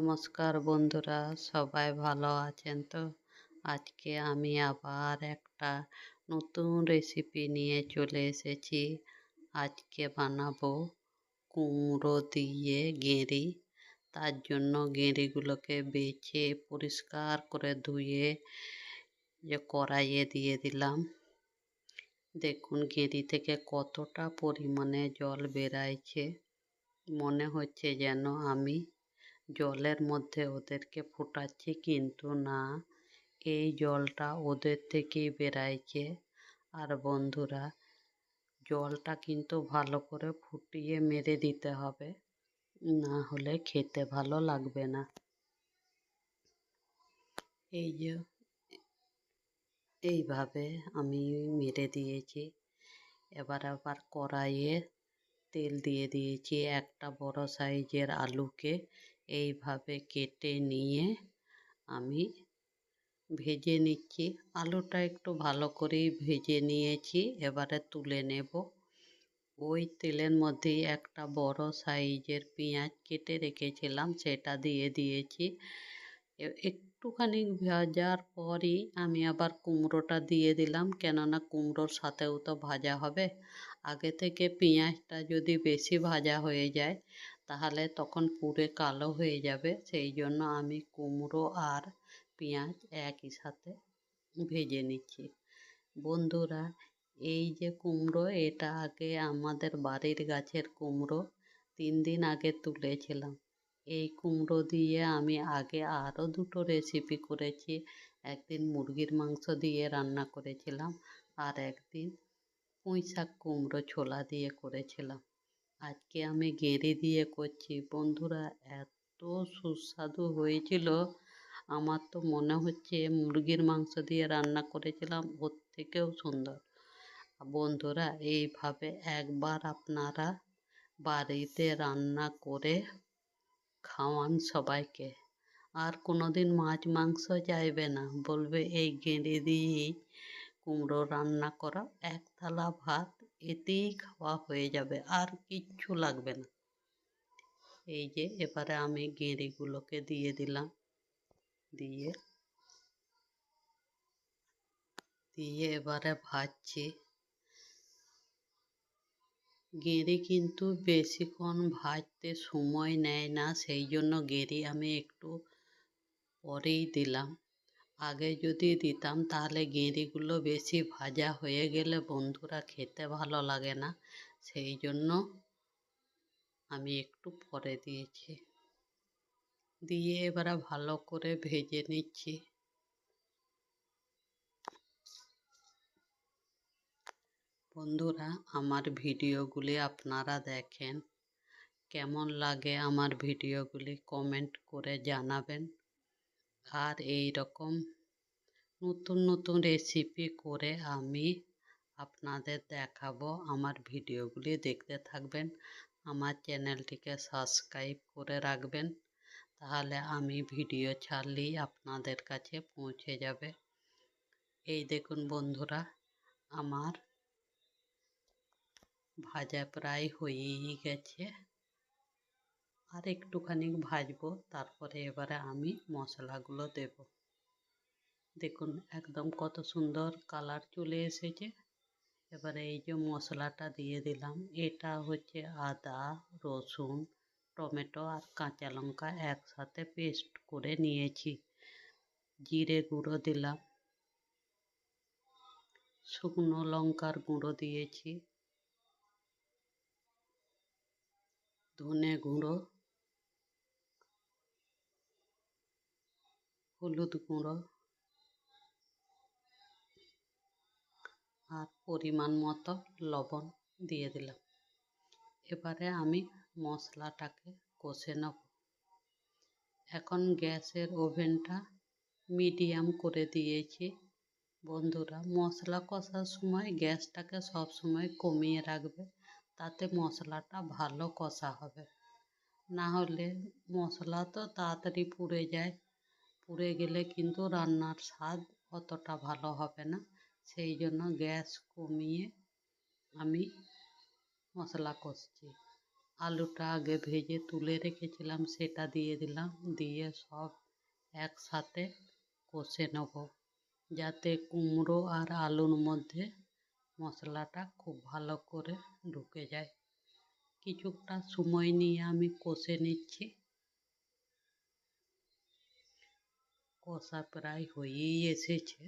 নমস্কার বন্ধুরা, সবাই ভালো আছেন তো? আজকে আমি আবার একটা নতুন রেসিপি নিয়ে চলে এসেছি। আজকে বানাবো কুমড়ো দিয়ে গেঁড়ি। তার জন্য গেঁড়িগুলোকে বেছে পরিষ্কার করে ধুয়ে যে কড়াইয়ে দিয়ে দিলাম। দেখুন, গেঁড়ি থেকে কতটা পরিমাণে জল বেরাইছে। মনে হচ্ছে যেন আমি জলের মধ্যে ওদেরকে ফোটাচ্ছি কিন্তু না। এই জলটা ওদের থেকেই বেরাইছে। আর বন্ধুরা, জলটা কিন্তু ভালো করে ফুটিয়ে মেরে দিতে হবে, না হলে খেতে ভালো লাগবে না। এই যে, এইভাবে আমি মেরে দিয়েছি। এবার আবার কড়াইয়ে তেল দিয়ে দিয়েছি একটা বড় সাইজের আলুকে। এইভাবে কেটে নিয়ে আমি ভেজে নিচ্ছি। আলুটা একটু ভালো করেই ভেজে নিয়েছি, এবারে তুলে নেব। ওই তেলের মধ্যেই একটা বড় সাইজের পেঁয়াজ কেটে রেখেছিলাম, সেটা দিয়ে দিয়েছি। একটুখানি ভাজার পরই আমি আবার কুমড়োটা দিয়ে দিলাম, কেননা কুমড়োর সাথেও তো ভাজা হবে। আগে থেকে পেঁয়াজটা যদি বেশি ভাজা হয়ে যায় তাহলে তখন পুরে কালো হয়ে যাবে। সেই জন্য আমি কুমড়ো আর পেঁয়াজ একই সাথে ভেজে নিচ্ছি। বন্ধুরা, এই যে কুমড়ো, এটা আগে আমাদের বাড়ির গাছের কুমড়ো তিন দিন আগে তুলেছিলাম। এই কুমড়ো দিয়ে আমি আগে আরও দুটো রেসিপি করেছি। একদিন মুরগির মাংস দিয়ে রান্না করেছিলাম আর একদিন পুঁই শাক কুমড়ো ছোলা দিয়ে করেছিলাম। আজকে আমি গেঁড়ে দিয়ে করছি। বন্ধুরা, এত সুস্বাদু হয়েছিল। আমার তো মনে হচ্ছে মুরগির মাংস দিয়ে রান্না করেছিলাম, ওর থেকেও সুন্দর। বন্ধুরা, এইভাবে একবার আপনারা বাড়িতে রান্না করে খাওয়ান সবাইকে। আর কোনো দিন মাছ মাংস চাইবে না। বলবে, এই গেঁড়ে দিয়েই কুমড়ো রান্না করা এক থালা ভাত এতেই খাওয়া হয়ে যাবে, আর কিচ্ছু লাগবে না। এই যে, এবারে আমি গেঁড়িগুলোকে দিয়ে দিলাম। দিয়ে দিয়ে এবারে ভাজছি। গেঁড়ি কিন্তু বেশিক্ষণ ভাজতে সময় নেয় না, সেই জন্য গেঁড়ি আমি একটু পরেই দিলাম। আগে যদি দিতাম, তাহলে গেঁড়িগুলো বেশি ভাজা হয়ে গেলে বন্ধুরা খেতে ভালো লাগে না। সেই জন্য আমি একটু পরে দিয়েছি। দিয়ে এবারে ভালো করে ভেজে নিচ্ছি। বন্ধুরা, আমার ভিডিওগুলি আপনারা দেখেন। কেমন লাগে আমার ভিডিওগুলি কমেন্ট করে জানাবেন। আর এই রকম নতুন নতুন রেসিপি করে আমি আপনাদের দেখাবো আমার ভিডিওগুলি। দেখতে থাকবেন, আমার চ্যানেলটিকে সাবস্ক্রাইব করে রাখবেন, তাহলে আমি ভিডিও ছাড়লেই আপনাদের কাছে পৌঁছে যাবে। এই দেখুন বন্ধুরা, আমার ভাজা প্রায় হয়েই গেছে। আর একটুখানি ভাজবো, তারপরে এবারে আমি মশলাগুলো দেব। দেখুন, একদম কত সুন্দর কালার চলে এসেছে। এবারে এই যে মশলাটা দিয়ে দিলাম, এটা হচ্ছে আদা, রসুন, টমেটো আর কাঁচা লঙ্কা একসাথে পেস্ট করে নিয়েছি। জিরে গুঁড়ো দিলাম, শুকনো লঙ্কার গুঁড়ো দিয়েছি, ধনে গুঁড়ো হলুদ গুঁড়ো আর পরিমাণ মতো লবণ দিয়ে দিলাম। এবারে আমি মশলাটাকে কষে নেব। এখন গ্যাসের ওভেনটা মিডিয়াম করে দিয়েছি। বন্ধুরা, মশলা কষার সময় গ্যাসটাকে সব সময় কমিয়ে রাখবে, তাতে মশলাটা ভালো কষা হবে। না হলে মশলা তো তাড়াতাড়ি পুড়ে যায়। পুড়ে গেলে কিন্তু রান্নার স্বাদ অতটা ভালো হবে না। সেই জন্য গ্যাস কমিয়ে আমি মশলা কষছি। আলুটা আগে ভেজে তুলে রেখেছিলাম, সেটা দিয়ে দিলাম, দিয়ে সব একসাথে কষে নেব। যাতে কুমড়ো আর আলুর মধ্যে মশলাটা খুব ভালো করে ঢুকে যায়। কিছুটা সময় নিয়ে আমি কষে নিচ্ছি। কষা প্রায় হয়েই এসেছে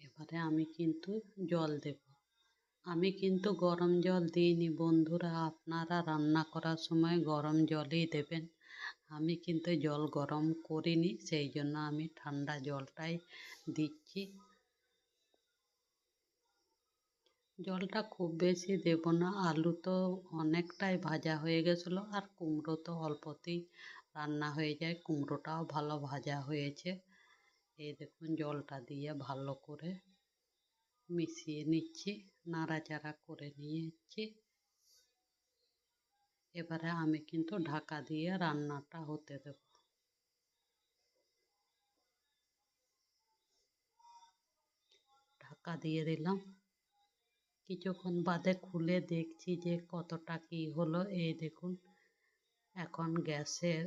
এবারে আমি কিন্তু জল দেব আমি কিন্তু গরম জল দিইনি বন্ধুরা আপনারা রান্না করার সময় গরম জলই দেবেন আমি কিন্তু জল গরম করিনি সেই জন্য আমি ঠান্ডা জলটাই দিচ্ছি জলটা খুব বেশি দেব না, আলু তো অনেকটাই ভাজা হয়ে গেছিল আর কুমড়ো তো অল্পতেই রান্না হয়ে যায়, কুমড়োটাও ভালো ভাজা হয়েছে। এই দেখুন জলটা দিয়ে ভালো করে মিশিয়ে নিচ্ছি, নাড়াচাড়া করে নিয়েছি। এবারে আমি কিন্তু ঢাকা দিয়ে রান্নাটা হতে দেব। ঢাকা দিয়ে দিলাম। কিছুক্ষণ বাদে খুলে দেখছি যে কতটা কি হলো। এই দেখুন, এখন গ্যাসের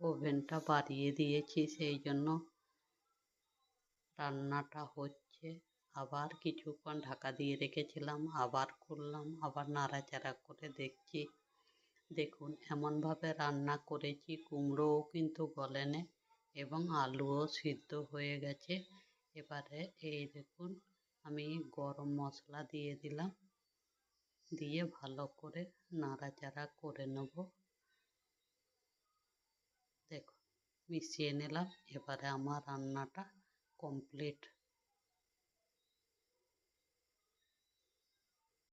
ওভেনটা বাড়িয়ে দিয়েছি, সেই জন্য রান্নাটা হচ্ছে। আবার কিছুক্ষণ ঢাকা দিয়ে রেখেছিলাম, আবার খুললাম, আবার নাড়াচাড়া করে দেখছি। দেখুন, এমনভাবে রান্না করেছি, কুমড়োও কিন্তু গলেনে এবং আলুও সিদ্ধ হয়ে গেছে। এবারে এই দেখুন আমি গরম মশলা দিয়ে দিলাম। দিয়ে ভালো করে নাড়াচাড়া করে নেব। দেখো, মিশিয়ে নিলাম। এবারে আমার রান্নাটা কমপ্লিট